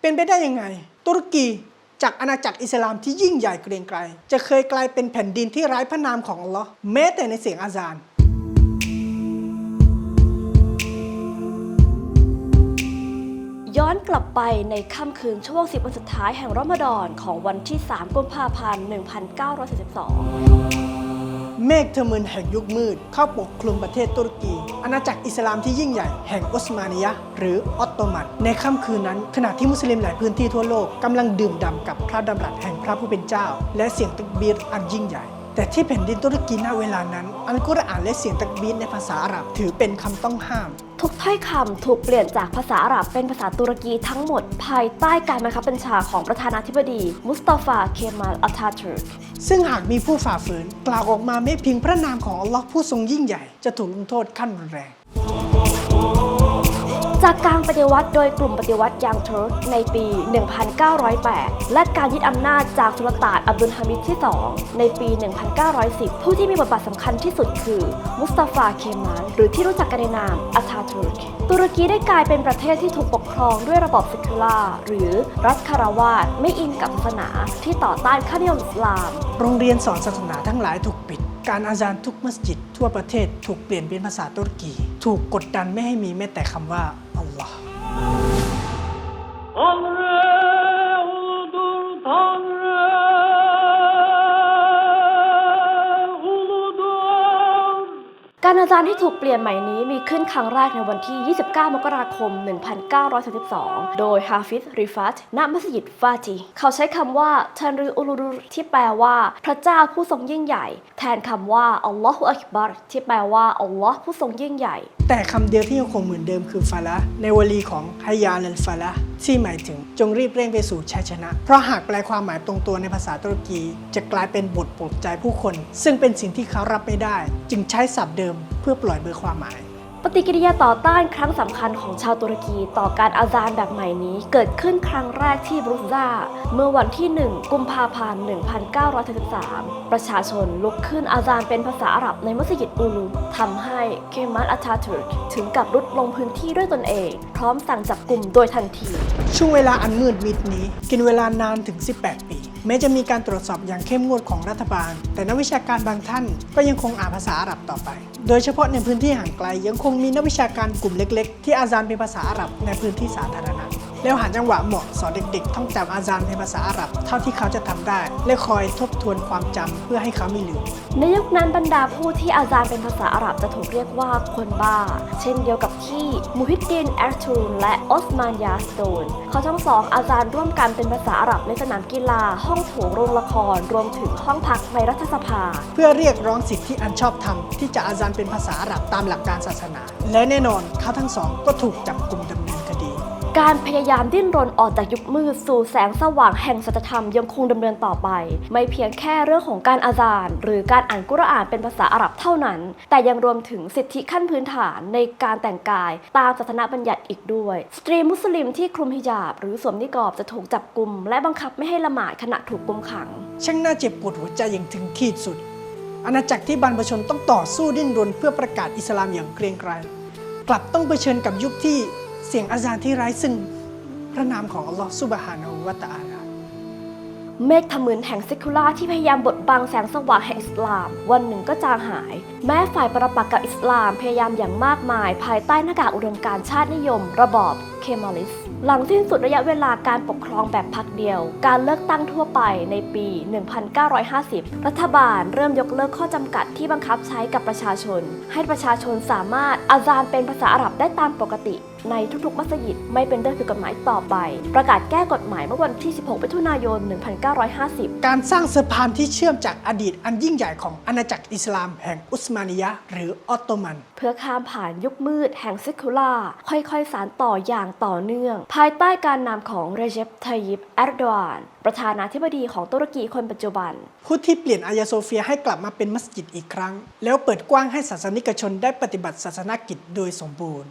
เป็นไปได้ยังไง ตุรกีจากอาณาจักรอิสลามที่ยิ่งใหญ่เกรียงไกรจะเคยกลายเป็นแผ่นดินที่ไร้พระนามของอัลลอฮ์แม้แต่ในเสียงอาซานย้อนกลับไปในค่ำคืนช่วงสิบวันสุดท้ายแห่งรอมฎอนของวันที่ 3 กุมภาพันธ์ 1942 เมฆเทมึนแห่งยุคมืด เข้าปกคลุมประเทศตุรกี อาณาจักรอิสลามที่ยิ่งใหญ่แห่งอุสมานียะหรือออตโตมัน ในค่ำคืนนั้น ขณะที่มุสลิมหลายพื้นที่ทั่วโลกกำลังดื่มด่ำกับพระดำรัสแห่งพระผู้เป็นเจ้า และเสียงตึกบีรอันยิ่งใหญ่ แต่ที่แผ่นดินตุรกีณเวลานั้น อัลกุรอานและเสียงตักบีรในภาษาอาหรับถือเป็นคำต้องห้าม ทุกถ้อยคำถูกเปลี่ยนจากภาษาอาหรับเป็นภาษาตุรกีทั้งหมด ภายใต้การบังคับบัญชาของประธานาธิบดี มุสตาฟา เคมาล อัตาตุร์กซึ่งหากมีผู้ฝ่าฝืน กล่าวออกมาไม่เพียงพระนามของอัลลอฮ์ผู้ทรงยิ่งใหญ่ จะถูกลงโทษขั้นรุนแรง จากการปฏิวัติโดยกลุ่มปฏิวัติยังเทิร์กในปี 1908 และการยึดอำนาจจากสุลต่านอับดุลฮามิดที่ 2 ในปี 1910 ผู้ที่มีบทบาทสำคัญที่สุดคือ มุสตาฟา เคมาน หรือที่รู้จักกันในนามอัตาตุร์กตุรกีได้กลายเป็นประเทศที่ถูกปกครองด้วยระบอบเซคุลาหรือรัฐคารวาสไม่อิงกับศาสนาที่ต่อต้านค่านิยมอิสลาม โรงเรียนสอนศาสนาทั้งหลายถูกปิด การอาจารย์ทุกมัสยิดทั่วประเทศถูกเปลี่ยนเป็นภาษาตุรกี ถูกกดดันไม่ให้มีแม้แต่คำว่าอัลลอฮ์ การอาจารย์ที่ถูกเปลี่ยนใหม่นี้มีขึ้นครั้งแรกในวันที่ 29 มกราคม 1932 โดยฮาฟิซริฟัตณมัสยิดฟาติเขาใช้คำว่าทันรืออุลูรุที่แปลว่า พระเจ้าผู้ทรงยิ่งใหญ่ แทนคำว่าอัลลอฮฺอักบัรที่แปลว่าอัลลอฮ์ผู้ทรงยิ่งใหญ่ แต่คำเดียวที่ยังคงเหมือนเดิมคือฟาละในวลีของฮายาลันฟาละ ที่หมายถึงจงรีบเร่งไปสู่ชัยชนะ เพราะหากแปลความหมายตรงตัวในภาษาตุรกี จะกลายเป็นบทปลุกใจผู้คน ซึ่งเป็นสิ่งที่เขารับไม่ได้ จึงใช้ศัพท์เดิมเพื่อปล่อยเบอร์ความหมาย ปฏิกิริยาต่อต้านครั้งสำคัญของชาวตุรกีต่อการอาซานแบบใหม่นี้ เกิดขึ้นครั้งแรกที่บรุซาเมื่อวันที่ 1 กุมภาพันธ์ 1933ประชาชนลุกขึ้นอาซานเป็นภาษาอาหรับในมัสยิดอูลูทำให้เคมัสอัตาตุรกถึงกับรุดลงพื้นที่ด้วยตนเอง พร้อมสั่งจับกลุ่มโดยทันที ช่วงเวลาอันมืดมิดนี้ กินเวลานานถึง 18 ปี แม้จะมีการตรวจสอบอย่างเข้มงวดของรัฐบาล แต่นักวิชาการบางท่านก็ยังคงอ่านภาษาอาหรับต่อไป โดยเฉพาะในพื้นที่ห่างไกลยังคงมีนักวิชาการกลุ่มเล็ก ๆ ที่อาจารย์เป็นภาษาอาหรับในพื้นที่สาธารณะ แล้วหาจังหวะเหมาะสอนเด็กๆ ท่องจำอาจารย์เป็นภาษาอาหรับ เท่าที่เขาจะทำได้ และคอยทบทวนความจำเพื่อให้เขาไม่ลืม ในยุคนั้นบรรดาผู้ที่อาซานเป็นภาษาอาหรับจะถูกเรียกว่าคนบ้า เช่นเดียวกับที่มูฮิดดินแอร์ทูนและออสมานยาสโตน เขาทั้งสองอาจารย์ร่วมกันเป็นภาษาอาหรับในสนามกีฬา ห้องโถงโรงละคร รวมถึงห้องพักในรัฐสภา เพื่อเรียกร้องสิทธิอันชอบธรรมที่จะอาจารย์เป็นภาษาอาหรับตามหลักการศาสนา และแน่นอนเขาทั้งสองก็ถูกจับกลุ่มดำเนินคดี การพยายามดิ้นรนออกจากยุคมืดสู่แสงสว่างแห่งสัจธรรมยังคงดำเนินต่อไป ไม่เพียงแค่เรื่องของการอาจารย์ หรือการอ่านกุรอานเป็นภาษาอาหรับเท่านั้น แต่ยังรวมถึงสิทธิขั้นพื้นฐานในการแต่งกาย ตามศาสนาบัญญัติอีกด้วย สตรีมุสลิมที่คลุมฮิญาบ หรือสวมนิกอบจะถูกจับกลุมและบังคับไม่ให้ละหมาดขณะถูกกุมขัง ช่างน่าเจ็บปวดหัวใจอย่างถึงขีดสุด อาณาจักรที่บรรพชนต้องต่อสู้ดิ้นรนเพื่อประกาศอิสลามอย่างเกรียงไกรกลับต้องเผชิญกับยุคที่ เสียงอาจารย์ที่ไร้ซึ่งพระนามของอัลลอฮฺซุบฮานะฮูวะตะอาลาเมฆทะมึนแห่งเซคุล่าที่พยายามบดบังแสงสว่างแห่งอิสลาม วันหนึ่งก็จางหาย แม้ฝ่ายปรปักษ์กับอิสลามพยายามอย่างมากมาย ภายใต้หน้ากากอุดมการชาตินิยม ระบอบเคมาลิส หลังสิ้นสุดระยะเวลาการปกครองแบบพักเดียว การเลือกตั้งทั่วไปในปี 1950 รัฐบาลเริ่มยกเลิกข้อจำกัดที่บังคับใช้กับประชาชน ให้ประชาชนสามารถอาซานเป็นภาษาอาหรับได้ตามปกติ ในทุกๆ มัสยิดไม่เป็นเรื่องผิดกฎหมายต่อไป ประกาศแก้กฎหมายเมื่อวันที่ 16มิถุนายน 1950 การสร้างสะพานที่เชื่อมจากอดีตอันยิ่งใหญ่ของอาณาจักรอิสลามแห่งอุสมานียะห์หรือออตโตมัน เพื่อข้ามผ่านยุคมืดแห่งเซคุล่า ค่อยๆ สานต่ออย่างต่อเนื่อง ภายใต้การนำของเรเจปไทยิปแอร์โดาน ประธานาธิบดีของตุรกีคนปัจจุบัน ผู้ที่เปลี่ยนอายาโซเฟียให้กลับมาเป็นมัสยิดอีกครั้ง แล้วเปิดกว้างให้ศาสนิกชนได้ปฏิบัติศาสนกิจโดยสมบูรณ์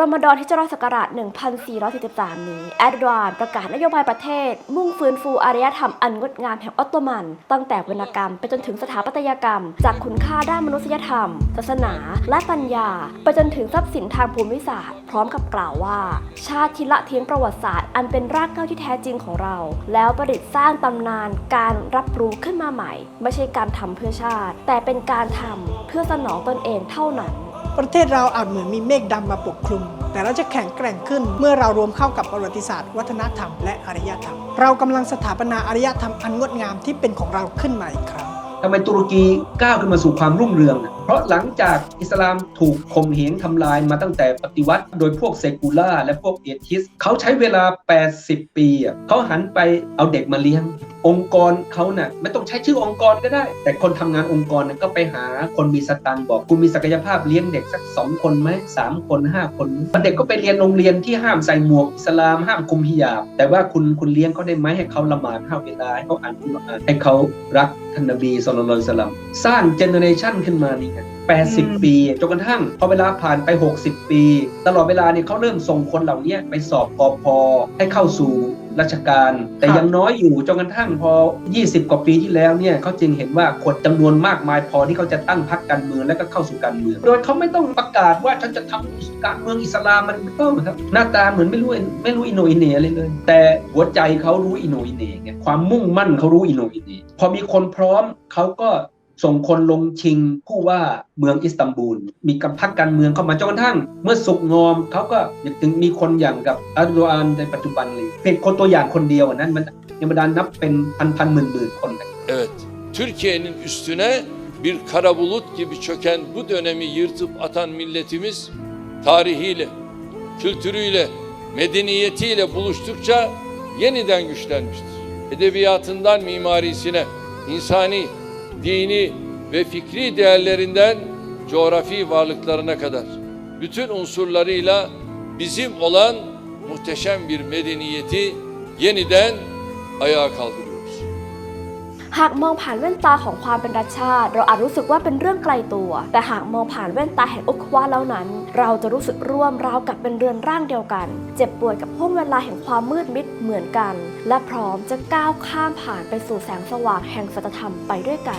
รอมฎอนฮิจเราะห์ศักราช 1443 นี้ แอดวานประกาศนโยบายประเทศ มุ่งฟื้นฟูอารยธรรมอันงดงามแห่งออตโตมัน ตั้งแต่วรรณกรรมไปจนถึงสถาปัตยกรรม จากคุณค่าด้านมนุษยธรรม ศาสนา และปัญญา ไปจนถึงทรัพย์สินทางภูมิศาสตร์ พร้อมกับกล่าวว่า ชาติที่ละทิ้งประวัติศาสตร์ อันเป็นรากเหง้าที่แท้จริงของเรา แล้วประดิษฐ์สร้างตำนานการรับรู้ขึ้นมาใหม่ ไม่ใช่การทำเพื่อชาติ แต่เป็นการทำเพื่อสนองตนเองเท่านั้น ประเทศเราอาจเหมือนมีเมฆดำมาปกคลุม แต่เราจะแข็งแกร่งขึ้นเมื่อเรารวมเข้ากับประวัติศาสตร์ วัฒนธรรมและอารยธรรม เรากำลังสถาปนาอารยธรรมอันงดงามที่เป็นของเราขึ้นมาอีกครั้งทำไมตุรกีก้าวขึ้นมาสู่ความรุ่งเรืองนะ เพราะหลังจากอิสลามถูกข่มเหงทำลายมาตั้งแต่ปฏิวัติ โดยพวกเซกูล่าและพวกเอทิสเขาใช้เวลา 80 ปีเขาหันไปเอาเด็กมาเลี้ยงองค์กรเขาเน่ะไม่ต้องใช้ชื่อองค์กรก็ได้ แต่คนทำงานองค์กรน่ะก็ไปหาคนมีสตังค์บอกคุณมีศักยภาพเลี้ยงเด็กสักสองคนไหมสามคนห้าคนเด็กก็ไปเรียนโรงเรียนที่ห้ามใส่หมวกอิสลามห้ามคุมฮิญาบ แต่ว่าคุณคุณเลี้ยงเขาได้ไหมให้เขาละหมาดห้าเวลาให้เขาอ่านกุรอานให้เขารักท่านนบีสุลต่านสลัมสร้างเจเนอเรชันขึ้นมานี่80 ปีจนกระทั่งพอเวลาผ่านไป 60 ปี ตลอดเวลาเนี่ยเขาเริ่มส่งคนเหล่านี้ไปสอบปอพอให้เข้าสู่ราชการ แต่ครับยังน้อยอยู่จนกระทั่งพอ 20 กว่าปีที่แล้วเนี่ยเขาจึงเห็นว่าคนจำนวนมากมายพอที่เขาจะตั้งพรรคการเมืองแล้วก็เข้าสู่การเมือง โดยเขาไม่ต้องประกาศว่าฉันจะทำการเมืองอิสลามมันไม่ต้องครับหน้าตาเหมือนไม่รู้ไม่รู้อินโนอินเหนอะไรเลย แต่หัวใจเขารู้อินโนอินเหนไงความมุ่งมั่นเขารู้อินโนอินเหนพอมีคนพร้อมเขาก็ ส่งคนลงชิงผู้ว่าเมืองอิสตันบูล มีกับพรรคการเมืองเข้ามาจนกระทั่ง เมื่อสุกงอมเขาก็ถึงมีคนอย่างกับอัลโดอานในปัจจุบันเลยเป็นคนตัวอย่างคนเดียวอะนั้นมันยังบรรดานับเป็นพันพันหมื่นหมื่นคนนะ Evet, Türkiye'nin üstüne bir kara bulut gibi çöken bu dönemi yırtıp atan milletimiz tarihiyle, kültürüyle, medeniyetiyle buluştukça yeniden güçlenmiştir. Edebiyatından mimarisine, insani, dini ve fikri değerlerinden coğrafi varlıklarına kadar bütün unsurlarıyla bizim olan muhteşem bir medeniyeti yeniden ayağa kaldırıyoruz. หากมองผ่านแว่นตาของความเป็นรัฐชาติ เราอาจรู้สึกว่าเป็นเรื่องไกลตัว แต่หากมองผ่านแว่นตาแห่งอุควาแล้วนั้น เราจะรู้สึกร่วมราวกับเป็นเรือนร่างเดียวกัน เจ็บปวดกับห่วงเวลาแห่งความมืดมิดเหมือนกัน และพร้อมจะก้าวข้ามผ่านไปสู่แสงสว่างแห่งสัจธรรมไปด้วยกัน